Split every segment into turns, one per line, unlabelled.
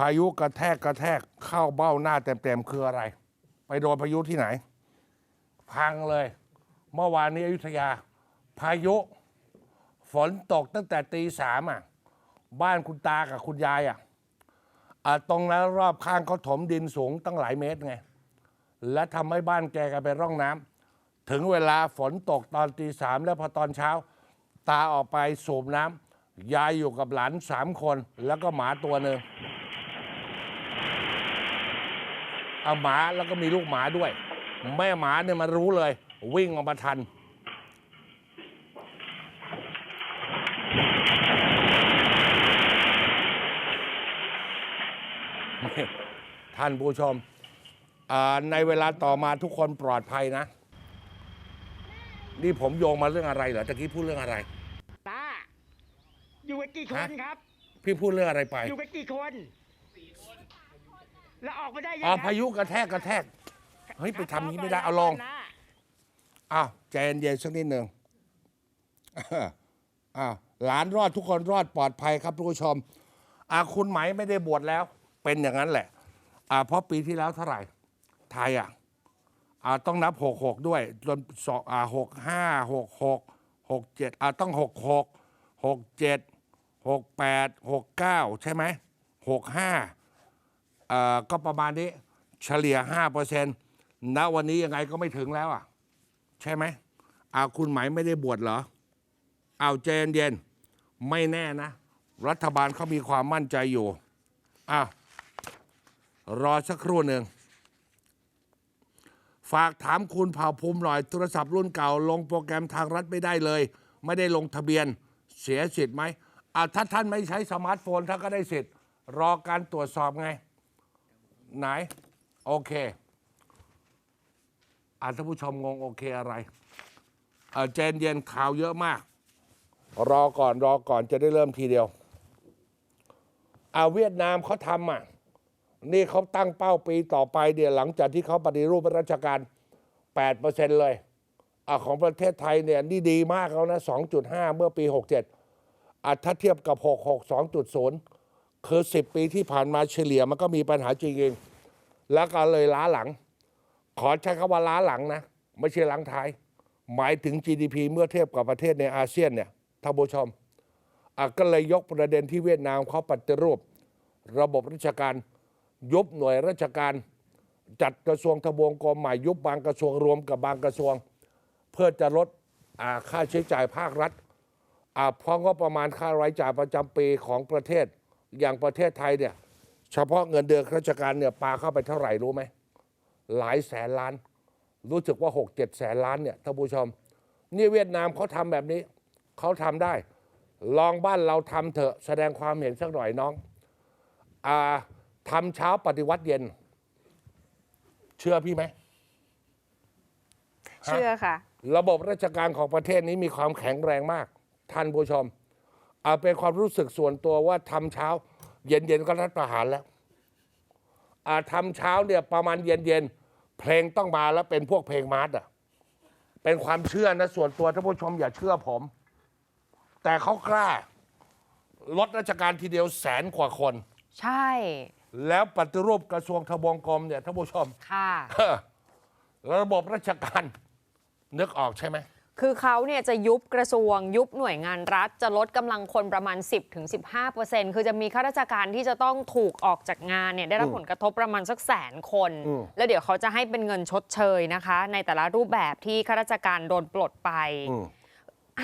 พายุกระแทกกระแทกเข้าเบ้าหน้าเต็มๆคืออะไร ไปโดนพายุที่ไหน พังเลย เมื่อวานนี้อยุธยา พายุ ฝนตกตั้งแต่ตีสามอะ บ้านคุณตากับคุณยายอะอะตรงนั้นรอบข้างเขาถมดินสูงตั้งหลายเมตรไง และทำให้บ้านแกกลายเป็นร่องน้ำถึงเวลาฝนตกตอนตีสามแล้วพอตอนเช้า ตาออกไปสูบน้ำยายอยู่กับหลานสามคน แล้วก็หมาตัวหนึ่ง เอาหมาแล้วก็มีลูกหมาด้วย แม่หมาเนี่ยมันรู้เลย วิ่งออกมาทัน ท่านผู้ชมอ่าในเวลาต่อมาทุกคนปลอดภัยนะ นี่ผมโยงมาเรื่องอะไรเหรอตะกี้พูดเรื่องอะไร
ตาอยู่กันกี่คน
ฮะ
ครับ
พี่พูดเรื่องอะไรไป
อยู่กันกี่คน แล้วออกมาได้ยัง
อ๋อ
ครับ
พายุกระแทกกระแทก เฮ้ยไปทำอย่างนี้ไม่ได้เอาลง
นะ
อ้าวใจเย็นๆสักนิดหนึ่งอ้าวหลานรอดทุกคนรอดปลอดภัยครับทุกผู้ชมอ่าคุณไหมไม่ได้บวชแล้ว เป็นอย่างนั้นแหละอ่าเพราะปีที่แล้วเท่าไหร่ไทยอะอ่าต้องนับหกหกด้วยจนสองอ่าหกห้าหกหกหกเจ็ดอ่าต้องหกหกหกเจ็ดหกแปดหกเก้าใช่ไหมหกห้า เอ่อก็ประมาณนี้เฉลี่ยห้าเปอร์เซ็นต์ณวันนี้ยังไงก็ไม่ถึงแล้วอะ ใช่ไหมอาคุณไหมายไม่ได้บวชเหรอเอาใจเย็นๆไม่แน่นะ รัฐบาลเขามีความมั่นใจอยู่อ้าวรอสักครู่หนึ่ง ฝากถามคุณเผ่าภูมิหน่อย โทรศัพท์รุ่นเก่า ลงโปรแกรมทางรัฐไม่ได้เลย ไม่ได้ลงทะเบียนเสียสิทธิ์ไหมอ่าถ้าท่านไม่ใช้สมาร์ทโฟนท่านก็ได้สิทธิ์ รอการตรวจสอบไง ไหน โอเคอาท่านผู้ชมงงโอเคอะไรเเจนเย็นข่าวเยอะมาก รอก่อนรอก่อนจะได้เริ่มทีเดียวอาเวียดนามเขาทำอะ นี่เขาตั้งเป้าปีต่อไปเดี๋ยวหลังจากที่เขาปฏิรูปราชการ 8%เลยอของประเทศไทยเนี่ยนี่ดีมากแล้วนะ 2.5 เมื่อปี 67อะถ้าเทียบกับ 66 2.0 คือ 10 ปีที่ผ่านมาเฉลี่ยมันก็มีปัญหาจริงๆ แล้วก็เลยล้าหลัง ขอใช้คำว่าล้าหลังนะ ไม่ใช่หลังท้าย หมายถึง GDP เมื่อเทียบกับประเทศในอาเซียนเนี่ยท่านผู้ชมก็เลยยกประเด็นที่เวียดนามเขาปฏิรูป ระบบราชการยุบหน่วยราชการ จัดกระทรวงทบวงกรมใหม่ยุบบางกระทรวงรวมกับบางกระทรวง เพื่อจะลดค่าใช้จ่ายภาครัฐเพราะก็ประมาณค่ารายจ่ายประจำปีของประเทศอย่างประเทศไทยเนี่ย เฉพาะเงินเดือนข้าราชการเนี่ยปาเข้าไปเท่าไหร่รู้ไหมหลายแสนล้าน รู้สึกว่าหกเจ็ดแสนล้านเนี่ยท่านผู้ชม นี่เวียดนามเขาทำแบบนี้ เขาทำได้ ลองบ้านเราทำเถอะแสดงความเห็นสักหน่อยน้องอ่าทำเช้าปฏิวัติเย็น เชื่อพี่ไหม
เชื่อค่ะ
ระบบราชการของประเทศนี้มีความแข็งแรงมาก ท่านผู้ชมเอาเป็นความรู้สึกส่วนตัวว่าทำเช้า เย็นๆก็รัฐประหารแล้วอ่าทำเช้าเนี่ยประมาณเย็นๆเพลงต้องมาแล้วเป็นพวกเพลงมาร์ชอะเป็นความเชื่อนะส่วนตัวท่านผู้ชมอย่าเชื่อผม แต่เขากล้าลดราชการทีเดียวแสนกว่าคน
ใช่
แล้วปฏิรูปกระทรวงทบวงกรมเนี่ยท่านผู้ชม
ค่ะ
ระบบราชการนึกออกใช่ไหม
คือเขาเนี่ยจะยุบกระทรวงยุบหน่วยงานรัฐ จะลดกำลังคนประมาณ 10-15%คือจะมีข้าราชการที่จะต้องถูกออกจากงานเนี่ยได้รับ
อืม
ผลกระทบประมาณสักแสนคน
อืม
แล้วเดี๋ยวเขาจะให้เป็นเงินชดเชยนะคะ ในแต่ละรูปแบบที่ข้าราชการโดนปลดไป
อืม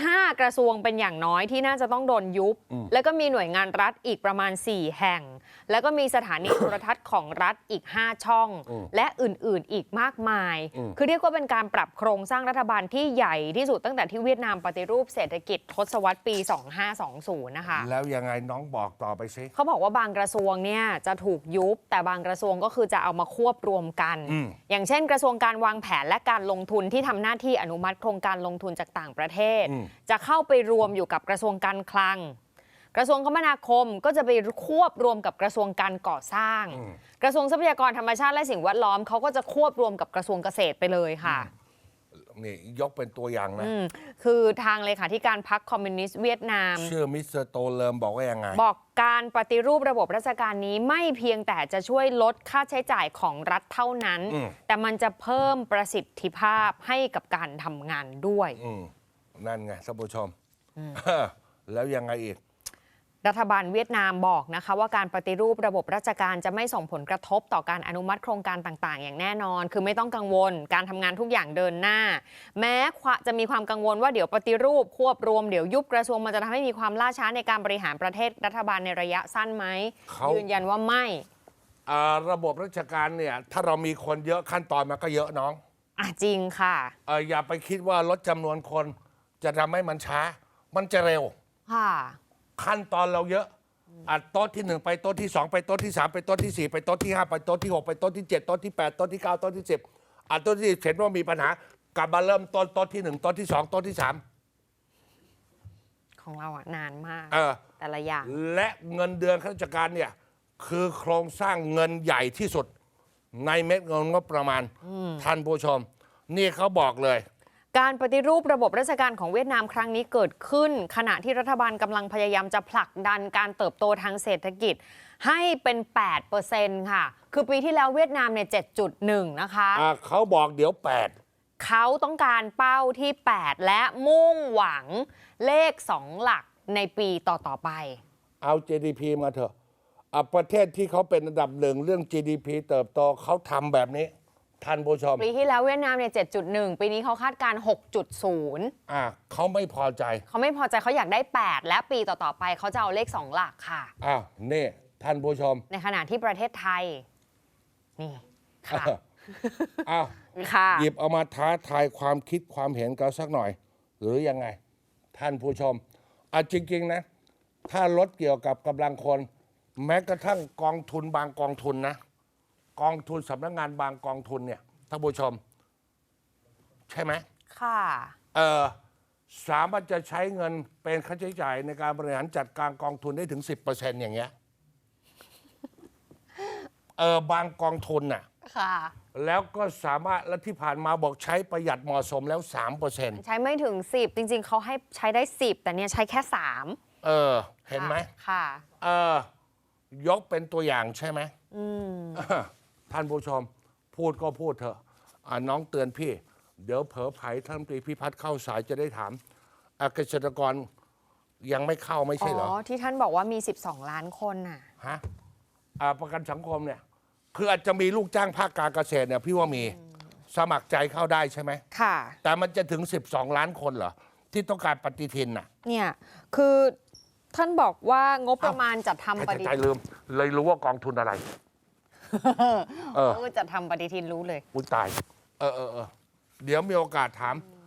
5 กระทรวงเป็นอย่างน้อยที่น่าจะต้องโดนยุบ
อืม
แล้วก็มีหน่วยงานรัฐอีกประมาณ 4 แห่ง แล้วก็มีสถานีโทรทัศน์ของรัฐอีก 5 ช่อง
อืม
และอื่นๆอีกมากมาย
อืม
คือเรียกว่าเป็นการปรับโครงสร้างรัฐบาลที่ใหญ่ที่สุดตั้งแต่ที่เวียดนามปฏิรูปเศรษฐกิจทศวรรษปี 2520 นะคะ
แล้วยังไงน้องบอกต่อไปสิ
เขาบอกว่าบางกระทรวงเนี่ยจะถูกยุบ แต่บางกระทรวงก็คือจะเอามาควบรวมกัน
อืม
อย่างเช่น กระทรวงการวางแผนและการลงทุนที่ทำหน้าที่อนุมัติโครงการลงทุนจากต่างประเทศ
อืม
จะเข้าไปรวมอยู่กับกระทรวงการคลัง กระทรวงคมนาคมก็จะไปควบรวมกับกระทรวงการก่อสร้าง
อืม
กระทรวงทรัพยากรธรรมชาติและสิ่งแวดล้อมเขาก็จะควบรวมกับกระทรวงเกษตรไปเลยค่ะ
นี่ยกเป็นตัวอย่างนะ
อืมคือทางเลขาธิการพรรคคอมมิวนิสต์เวียดนาม
ชื่อมิสเตอร์โตเลิมบอกว่ายังไง
บอกการปฏิรูประบบราชการนี้ไม่เพียงแต่จะช่วยลดค่าใช้จ่ายของรัฐเท่านั้น
อืม
แต่มันจะเพิ่มประสิทธิภาพให้กับการทำงานด้วย
อืม นั่นไงท่านผู้ชม แล้วยังไงอีก
รัฐบาลเวียดนามบอกนะคะ ว่าการปฏิรูประบบราชการจะไม่ส่งผลกระทบต่อการอนุมัติโครงการต่างๆ อย่างแน่นอน คือไม่ต้องกังวล การทำงานทุกอย่างเดินหน้า แม้จะมีความกังวลว่าเดี๋ยวปฏิรูปควบรวมเดี๋ยวยุบกระทรวงมันจะทำให้มีความล่าช้าในการบริหารประเทศรัฐบาลในระยะสั้นไหม
เขา
ยืนยันว่าไม่
อ่าระบบราชการเนี่ยถ้าเรามีคนเยอะขั้นตอนมันก็เยอะน้อง
อะจริงค่ะ
เอออย่าไปคิดว่าลดจำนวนคน จะทำให้มันช้า มันจะเร็ว
ค่ะ
ขั้นตอนเราเยอะอัดโต๊ะที่หนึ่งไปโต๊ะที่สองไปโต๊ะที่สามไปโต๊ะที่สี่ไปโต๊ะที่ห้าไปโต๊ะที่หกไปโต๊ะที่เจ็ดโต๊ะที่แปดโต๊ะที่เก้าโต๊ะที่สิบอัดโต๊ะที่สิบเห็นว่ามีปัญหากลับมาเริ่มต้นโต๊ะที่หนึ่งโต๊ะที่สองโต๊ะที่สาม
ของเราอะนานมาก
เออ
แต่ละอย่าง
และเงินเดือนข้าราชการเนี่ย คือโครงสร้างเงินใหญ่ที่สุด ในเม็ดเงินงบประมาณ ท่านผู้ชม นี่เขาบอกเลย
การปฏิรูประบบราชการของเวียดนามครั้งนี้เกิดขึ้น ขณะที่รัฐบาลกำลังพยายามจะผลักดันการเติบโตทางเศรษฐกิจให้เป็น 8%ค่ะ คือปีที่แล้วเวียดนามเนี่ย7.1 นะคะ
อ่าเขาบอกเดี๋ยวแปด
เขาต้องการเป้าที่ 8 และมุ่งหวังเลข 2 หลักในปีต่อๆไป
เอา GDP มาเถอะอะประเทศที่เขาเป็นอันดับหนึ่งเรื่อง GDP เติบโตเขาทำแบบนี้ ท่านผู้ชม
ปีที่แล้วเวียดนามเนี่ย7.1 ปีนี้เขาคาดการณ์6.0
อะเขาไม่พอใจ
เขาไม่พอใจเขาอยากได้ 8 และปีต่อๆไปเขาจะเอาเลข 2 หลักค่ะ
อะนี่ท่านผู้ชม
ในขณะที่ประเทศไทย นี่ค่ะ
อ้าว
ค่ะ
หยิบเอามาท้าทายความคิดความเห็นกันสักหน่อย หรือยังไง ท่านผู้ชมอะจริง ๆ นะ ถ้าลดเกี่ยวกับกำลังคน แม้กระทั่งกองทุนบางกองทุนนะ กองทุนสำนักงานบางกองทุนเนี่ยท่านผู้ชม ใช่ไหม
ค่ะ
เออสามารถจะใช้เงินเป็นค่าใช้จ่ายในการบริหารจัดการกองทุนได้ถึง 10%อย่างเงี้ยเออบางกองทุนน่ะ
ค่ะ
แล้วก็สามารถและที่ผ่านมาบอกใช้ประหยัดเหมาะสมแล้ว 3%
ใช้ไม่ถึง 10 จริง ๆ เขาให้ใช้ได้ 10 แต่เนี่ยใช้แค่ 3
เออ เห็นไหม
ค่ะ
เออยกเป็นตัวอย่างใช่ไหม
อืม
ท่านผู้ชมพูดก็พูดเถอะอะน้องเตือนพี่ เดี๋ยวเผลอไผท่านรัฐมนตรีพิพัฒน์เข้าสายจะได้ถามอะเกษตรกรยังไม่เข้าไม่
อ๋
ใช่เหรอ
อที่ท่านบอกว่ามี 12 ล้านคนน่ะ
ฮะอ่าประกันสังคมเนี่ย คืออาจจะมีลูกจ้างภาคการเกษตรเนี่ยพี่ว่ามีสมัครใจเข้าได้ใช่ไหม
ค่ะ
แต่มันจะถึง 12 ล้านคนเหรอ ที่ต้องการปฏิทินน่ะ
เนี่ย คือท่านบอกว่างบประมาณจัดทำป
ใจ
ฏิ
ใจลืม เลยรู้ว่ากองทุนอะไร เออ
เออจัดทำปฏิทินรู้เลย
อุ้ยตาย เออเออเออเดี๋ยวมีโอกาสถาม